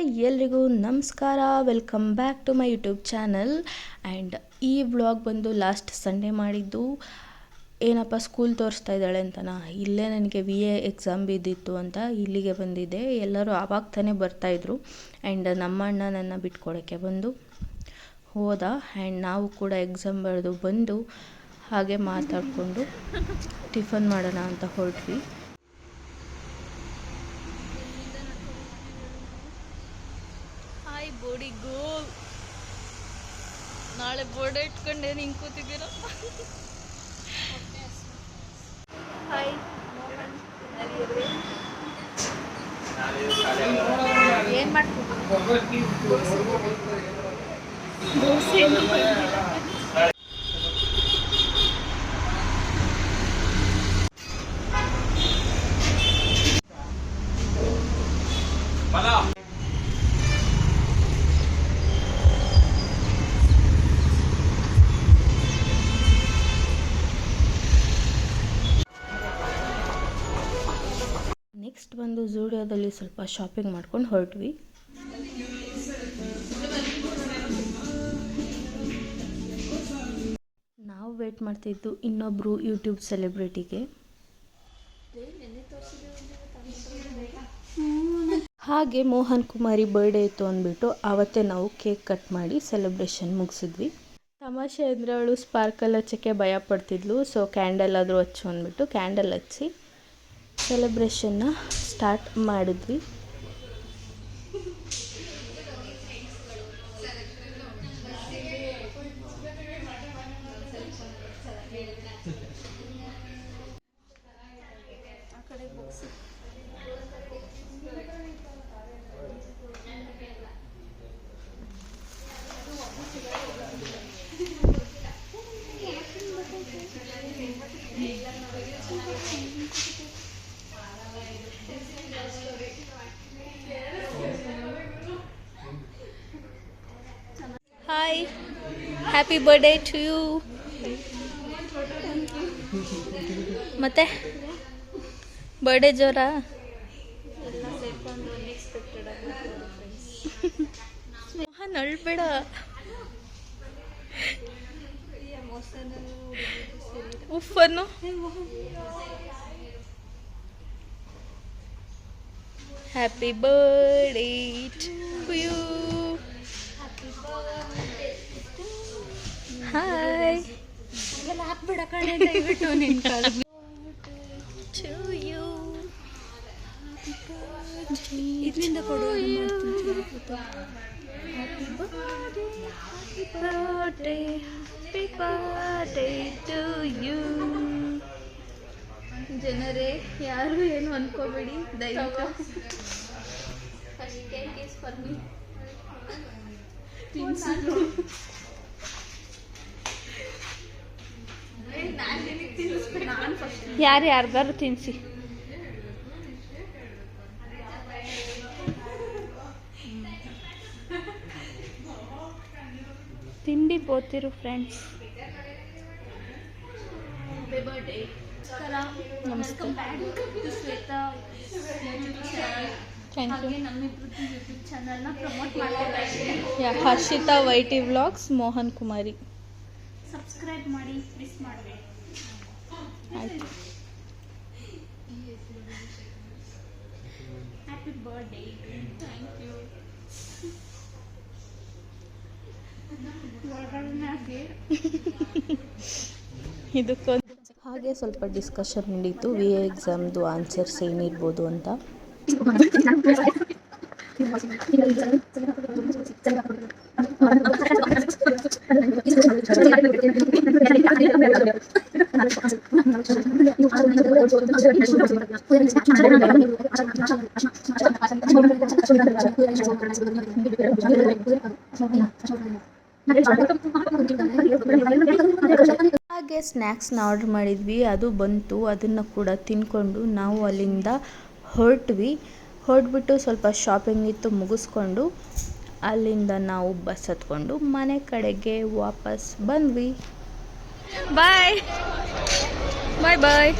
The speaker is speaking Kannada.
ಎಲ್ರಿಗೂ ನಮಸ್ಕಾರ. Welcome back to my YouTube channel and ಈ ವ್ಲಾಗ್ ಬಂದು ಲಾಸ್ಟ್ ಸಂಡೇ ಮಾಡಿದ್ದು. ಏನಪ್ಪ ಸ್ಕೂಲ್ ತೋರಿಸ್ತಾ ಇದ್ದಾಳೆ ಅಂತನಾ ಇಲ್ಲೇ ನನಗೆ ವಿ ಎ ಎಕ್ಸಾಮ್ ಬಿದ್ದಿತ್ತು ಅಂತ ಇಲ್ಲಿಗೆ ಬಂದಿದ್ದೆ. ಎಲ್ಲರೂ ಆವಾಗ ತಾನೇ ಬರ್ತಾಯಿದ್ರು ಆ್ಯಂಡ್ ನಮ್ಮ ಅಣ್ಣ ನನ್ನ ಬಿಟ್ಕೊಡೋಕ್ಕೆ ಬಂದು ಹೋದ. ಆ್ಯಂಡ್ ನಾವು ಕೂಡ ಎಕ್ಸಾಮ್ ಬರೆದು ಬಂದು ಹಾಗೆ ಮಾತಾಡಿಕೊಂಡು ಟಿಫನ್ ಮಾಡೋಣ ಅಂತ ಹೊರಟ್ವಿ. ಹಾಯ್ ಬೋಡಿಗೋ ನಾಳೆ ಬೋರ್ಡ್ ಇಟ್ಕೊಂಡೆ ನಿಂಗೆ ಕೂತಿದ್ದೀರ? ಹಾಯ್ ಏನು ಮಾಡ್ತೀವಿ ನೆಕ್ಸ್ಟ್ ಬಂದು ಝೂಡಿಯೋದಲ್ಲಿ ಸ್ವಲ್ಪ ಶಾಪಿಂಗ್ ಮಾಡ್ಕೊಂಡು ಹೊರಟ್ವಿ. ನಾವು ವೇಟ್ ಮಾಡ್ತಿದ್ದು ಇನ್ನೊಬ್ಬರು ಯೂಟ್ಯೂಬ್ ಸೆಲೆಬ್ರಿಟಿಗೆ ಹಾಗೆ ಮೋಹನ್ ಕುಮಾರಿ ಬರ್ಡೇ ಇತ್ತು ಅಂದ್ಬಿಟ್ಟು ಆವತ್ತೇ ನಾವು ಕೇಕ್ ಕಟ್ ಮಾಡಿ ಸೆಲೆಬ್ರೇಷನ್ ಮುಗಿಸಿದ್ವಿ. ತಮಾಷೆ ಅಂದರೆ ಅವಳು ಸ್ಪಾರ್ಕಲ್ ಹಚ್ಚೋಕ್ಕೆ ಭಯ ಪಡ್ತಿದ್ಲು ಸೊ ಕ್ಯಾಂಡಲ್ ಆದರೂ ಹಚ್ಚು ಅಂದ್ಬಿಟ್ಟು ಕ್ಯಾಂಡಲ್ ಹಚ್ಚಿ ಸೆಲೆಬ್ರೇಷನ್ನ ಸ್ಟಾರ್ಟ್ ಮಾಡಿದ್ವಿ. ಹ್ಯಾಪಿ ಬರ್ಡೇ ಟು ಯು ಮತ್ತೆ? ಬರ್ಡೇ ಜೋರಾ? ಮೋಹನ್ ಅಳ್ಬೇಡ. ಉಫನ್ನು. Happy birthday to you hi ಹಾಕ್ಬಿಡ ದಯವಿಟ್ಟು ನಿನ್ ಇದರಿಂದ ಕೊಡು. ಜನರೇ ಯಾರು ಏನು ಅನ್ಕೋಬೇಡಿ ದಯವಿಟ್ಟು. ಫಸ್ಟ್ ಯಾರಿಗಾರು ತಿನ್ಸಿ ತಿಂಡಿ ಬೋತಿರು ಫ್ರೆಂಡ್ಸ್ ಯಾರ್ದಾರು ತಿನ್ನಿಸಿ ತಿಂಡಿ ನಮ್ಮಿಬ್ರದ್ದು friends Harshita Y T vlogs Mohan Kumari. Subscribe ಮಾಡಿ ಮಿಸ್ ಮಾಡಬೇಡಿ ಹ್ಯಾಪಿ ಬರ್ಡೇ ಥ್ಯಾಂಕ್ ಯು ಇದಕ್ಕೊಂದು ಹಾಗೆ ಸ್ವಲ್ಪ ಡಿಸ್ಕಷನ್ ನಡೀತು. ವಿ ಎ ಎಕ್ಸಾಮ್ದು ಆನ್ಸರ್ಸ್ ಏನಿರ್ಬೋದು ಅಂತ. ಹಾಗೆ ಸ್ನ್ಯಾಕ್ಸ್ನ ಆರ್ಡ್ರ್ ಮಾಡಿದ್ವಿ, ಅದು ಬಂತು, ಅದನ್ನು ಕೂಡ ತಿನ್ಕೊಂಡು ನಾವು ಅಲ್ಲಿಂದ ಹೊರಟ್ವಿ. ಹೊರಟ್ಬಿಟ್ಟು ಸ್ವಲ್ಪ ಶಾಪಿಂಗ್ ಇತ್ತು ಮುಗಿಸ್ಕೊಂಡು ಅಲ್ಲಿಂದ ನಾವು ಬಸ್ ಹತ್ಕೊಂಡು ಮನೆ ಕಡೆಗೆ ವಾಪಸ್ ಬಂದ್ವಿ. ಬಾಯ್ ಬಾಯ್ ಬಾಯ್